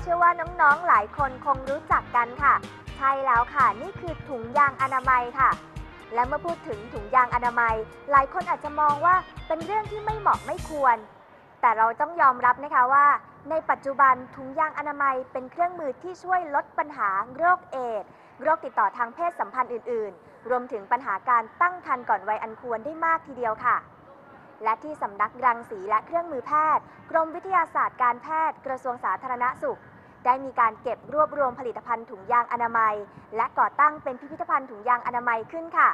เชื่อว่าน้องๆหลายคนคงรู้จักกันค่ะ ใช่แล้วค่ะ นี่คือถุงยางอนามัยค่ะ และเมื่อพูดถึงถุงยางอนามัย หลายคนอาจจะมองว่าเป็นเรื่องที่ไม่เหมาะไม่ควร แต่เราต้องยอมรับนะคะว่า ในปัจจุบันถุงยางอนามัยเป็นเครื่องมือที่ช่วยลดปัญหาโรคเอดส์โรคติดต่อทางเพศสัมพันธ์อื่น ๆ รวมถึงปัญหาการตั้งครรภ์ก่อนวัยอันควรได้มากทีเดียวค่ะ และที่สำนักรังสีและเครื่องมือแพทย์ กรมวิทยาศาสตร์การแพทย์กระทรวงสาธารณสุข ได้มีการเก็บรวบรวมผลิตภัณฑ์ถุงยางอนามัย และก่อตั้งเป็นพิพิธภัณฑ์ถุงยางอนามัยขึ้นค่ะ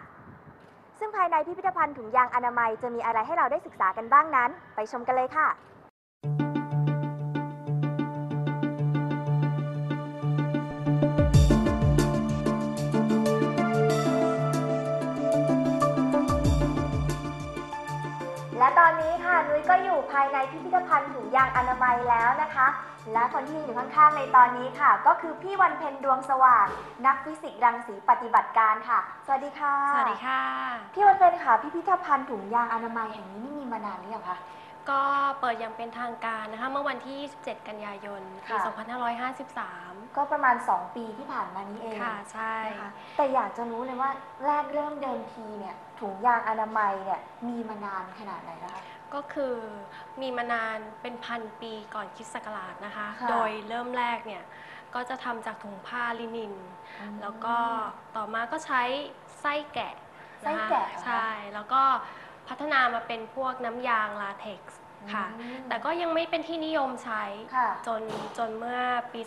ซึ่งภายในพิพิธภัณฑ์ถุงยางอนามัยจะมีอะไรให้เราได้ศึกษากันบ้างนั้น ไปชมกันเลยค่ะ อยู่ภายในพิพิธภัณฑ์ถุงยางอนามัยแล้วนะคะ และคนที่ยืนอยู่ข้างๆในตอนนี้ค่ะ ก็คือพี่วันเพ็ญดวงสว่าง นักฟิสิกส์รังสีปฏิบัติการค่ะ สวัสดีค่ะ สวัสดีค่ะ พี่วันเพ็ญค่ะพิพิธภัณฑ์ถุงยางอนามัยแห่งนี้นี่มีมานานหรือยังคะก็เปิดอย่างเป็นทางการนะคะเมื่อวันที่ 27 กันยายนปีค่ะ2553 ก็ประมาณ 2 ปีที่ผ่านมานี้เอง ค่ะ ใช่นะคะแต่อยากจะรู้เลยว่าแรกเริ่มเดิมทีเนี่ยถุงยางอนามัยเนี่ยมีมานานขนาดไหนแล้วคะ ก็คือมีมานานเป็นพันปีก่อนคริสต์ศักราชนะคะ ค่ะ โดยเริ่มแรกเนี่ยก็จะทำจากถุงผ้าลินิน แล้วก็ต่อมาก็ใช้ไส้แกะไส้นะคะแกะเหรอคะใช่ แล้วก็พัฒนามาเป็นพวกน้ำยางลาเท็กซ์ค่ะ อืมแต่ก็ยังไม่เป็นที่นิยมใช้ค่ะ จนจนเมื่อปี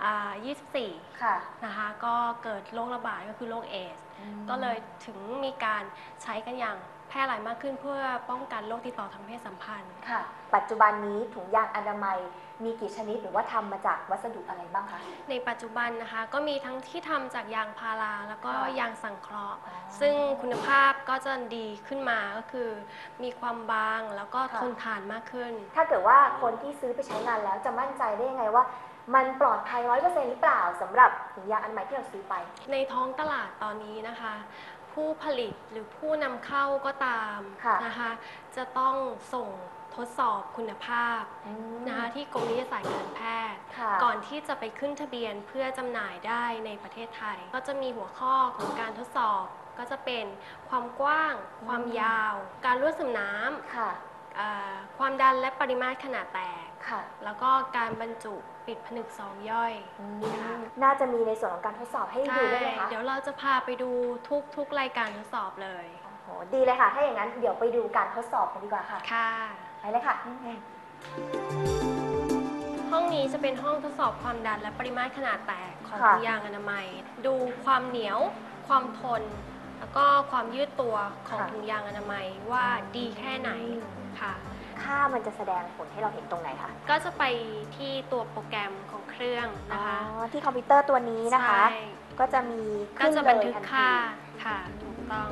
2524 ค่ะ นะคะก็เกิดโรคระบาดก็คือโรคเอดส์ก็เลยถึงมีการใช้กันอย่างแพร่หลายมากขึ้นเพื่อป้องกันโรคติดต่อทางเพศสัมพันธ์ ค่ะ ปัจจุบันนี้ถุงยางอนามัยมีกี่ชนิดหรือว่าทำมาจากวัสดุอะไรบ้างคะ ในปัจจุบันนะคะก็มีทั้งที่ทำจากยางพาราแล้วก็ค่ะยางสังเคราะห์ อ๋อซึ่งคุณภาพก็จะดีขึ้นมาก็คือ มีความบางแล้วก็ค่ะ ทนทานมากขึ้น ถ้าเกิดว่าคนที่ซื้อไปใช้งานแล้วจะมั่นใจได้ยังไงว่า มันปลอดภัยร้อยเปอร์เซ็นต์หรือเปล่าสำหรับถุงยางอนามัยที่เราซื้อไป ในท้องตลาดตอนนี้นะคะ ผู้ผลิตหรือผู้นำเข้าก็ตามค่ะนะคะ จะต้องส่งทดสอบคุณภาพอืมนะคะที่กรมวิทยาศาสตร์การแพทย์ ค่ะก่อนที่จะไปขึ้นทะเบียนเพื่อจำหน่ายได้ในประเทศไทย ก็จะมีหัวข้อของการทดสอบก็จะเป็นความกว้าง ความยาว การรั่วซึมน้ำ ค่ะ เอ่อความดันและปริมาตรขนาดแตก ค่ะ แล้วก็การบรรจุปิดผนึกซองย่อยอืค่ะมน่าจะมีในส่วนของการทดสอบให้ดูด้วยไหมคะ เดี๋ยวเราจะพาไปดูทุกทุกรายการทดสอบเลย โอ้โห ดีเลยค่ะ ถ้าอย่างนั้นเดี๋ยวไปดูการทดสอบกันดีกว่าค่ะ ค่ะ ไปเลยค่ะ ห้องนี้จะเป็นห้องทดสอบความดันและปริมาตรขนาดแตกของค่ะ ถุงยางอนามัย ดูความเหนียว ความทน แล้วก็ความยืดตัวของถุงยางอนามัยว่าดีแค่ไหนค่ะ ค่ามันจะแสดงผลให้เราเห็นตรงไหนคะก็จะไปที่ตัวโปรแกรมของเครื่องนะคะอ๋อที่คอมพิวเตอร์ตัวนี้นะคะ ใช่ก็จะมีก็ขึ้นจะเลบันยทึกทันที ค่าค่ะ ถูกต้อง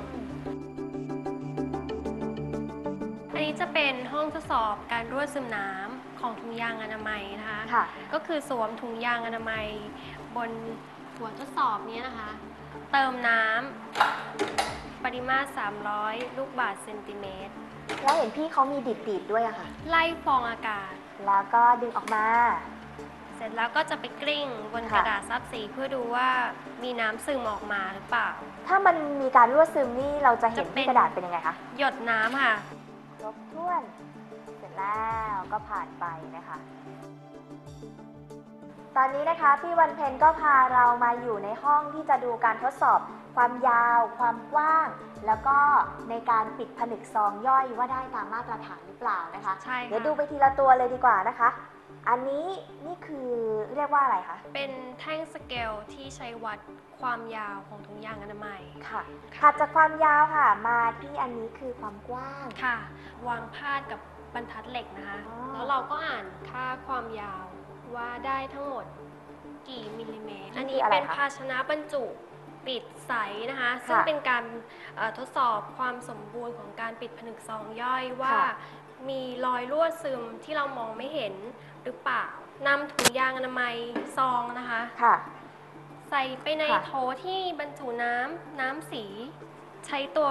อันนี้จะเป็นห้องทดสอบการรั่วซึมน้ำของถุงยางอนามัยนะคะ ค่ะ ก็คือสวมถุงยางอนามัย บนหัวทดสอบนี้นะคะ เติมน้ำปริมาตร 300 ลูกบาศก์เซนติเมตร แล้วเห็นพี่เขามีดีดดีดๆด้วยอะค่ะ ไล่ฟองอากาศ แล้วก็ดึงออกมา เสร็จแล้วก็จะไปกลิ้งบนค่ะกระดาษซับสีเพื่อดูว่ามีน้ำซึมออกมาหรือเปล่า ถ้ามันมีการรั่วซึมนี่เราจะเห็นจะเป็น ที่กระดาษเป็นยังไงคะหยดน้ำค่ะ ครบถ้วน เสร็จแล้วก็ผ่านไปนะคะ ตอนนี้นะคะพี่วันเพ็ญก็พาเรามาอยู่ในห้องที่จะดูการทดสอบ ความยาว ความกว้าง แล้วก็ในการปิดผนึกซองย่อยว่าได้ตามมาตรฐานหรือเปล่านะคะใช่ค่ะ เดี๋ยวดูไปทีละตัวเลยดีกว่านะคะ อันนี้นี่คือเรียกว่าอะไรคะเป็นแท่งสเกลที่ใช้วัดความยาวของถุงยางอนามัยค่ะถัดจากความยาวค่ะ มาที่อันนี้คือความกว้าง ค่ะ วางพาดกับบรรทัดเหล็กนะคะ อ๋อ แล้วเราก็อ่านค่าความยาวว่าได้ทั้งหมดกี่มิลลิเมตร อันนี้เป็นภาชนะบรรจุ ปิดใสนะคะ ซึ่งเป็นการเอ่อทดสอบความสมบูรณ์ของการปิดผนึกซองย่อยว่า มีรอยรั่วซึมที่เรามองไม่เห็นหรือเปล่านำถุงยางอนามัยซองนะคะค่ะ ใส่ไปในค่ะโถที่บรรจุน้ำน้ำสี ใช้ตัว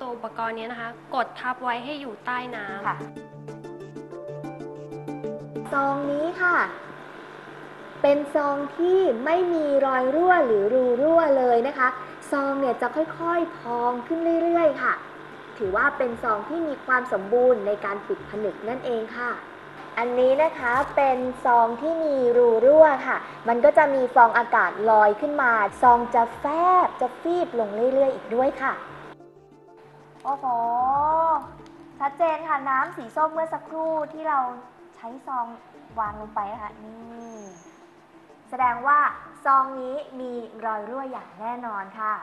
ตัวอุปกรณ์เนี้ยนะคะ กดทับไว้ให้อยู่ใต้น้ำค่ะซองนี้ค่ะ เป็นซองที่ไม่มีรอยรั่วหรือรูรั่วเลยนะคะ ซองเนี่ยจะค่อยๆพองขึ้นเรื่อยๆ ค่ะ ถือว่าเป็นซองที่มีความสมบูรณ์ในการปิดผนึกนั่นเองค่ะ อันนี้นะคะเป็นซองที่มีรูรั่วค่ะ มันก็จะมีฟองอากาศลอยขึ้นมา ซองจะแฟบจะฟีบลงเรื่อยๆ อีกด้วยค่ะ โอ้โห ชัดเจนค่ะน้ำสีส้มเมื่อสักครู่ที่เราใช้ซองวางลงไปนะคะนี่ แสดงว่าซองนี้มีรอยรั่วอย่างแน่นอนค่ะ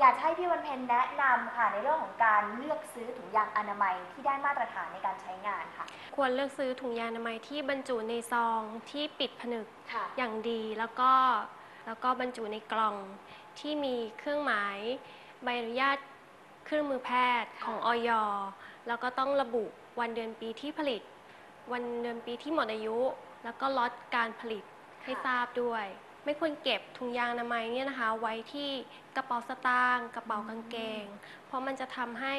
อยากให้พี่วันเพ็ญแนะนำค่ะในเรื่องของการเลือกซื้อถุงยางอนามัยที่ได้มาตรฐานในการใช้งานค่ะ ควรเลือกซื้อถุงยางอนามัยที่บรรจุในซองที่ปิดผนึกค่ะ อย่างดีแล้วก็แล้วก็บรรจุในกล่องที่มีเครื่องหมายใบอนุญาตเครื่องมือแพทย์ของออยแล้วก็ต้องระบุวันเดือนปีที่ผลิต วันเดือนปีที่หมดอายุ แล้วก็ล็อตการผลิต ให้ทราบด้วย ไม่ควรเก็บถุงยางอนามัยเนี่ยนะคะ ไว้ที่กระเป๋าสตางค์กระเป๋ากางเกง เพราะมันจะทำให้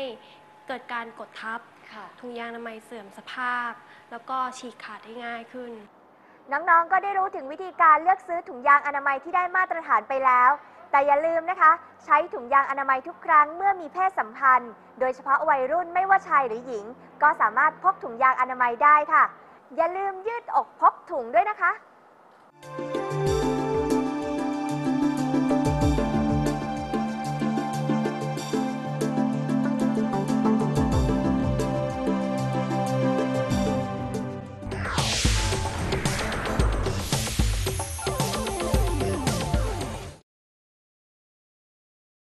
เกิดการกดทับ ค่ะ ถุงยางอนามัยเสื่อมสภาพ แล้วก็ฉีกขาดได้ง่ายขึ้น น้องๆ ก็ได้รู้ถึงวิธีการเลือกซื้อถุงยางอนามัยที่ได้มาตรฐานไปแล้ว แต่อย่าลืมนะคะ ใช้ถุงยางอนามัยทุกครั้งเมื่อมีเพศสัมพันธ์ โดยเฉพาะวัยรุ่นไม่ว่าชายหรือหญิง ก็สามารถพกถุงยางอนามัยได้ค่ะ อย่าลืมยืดอกพกถุงด้วยนะคะ Thank you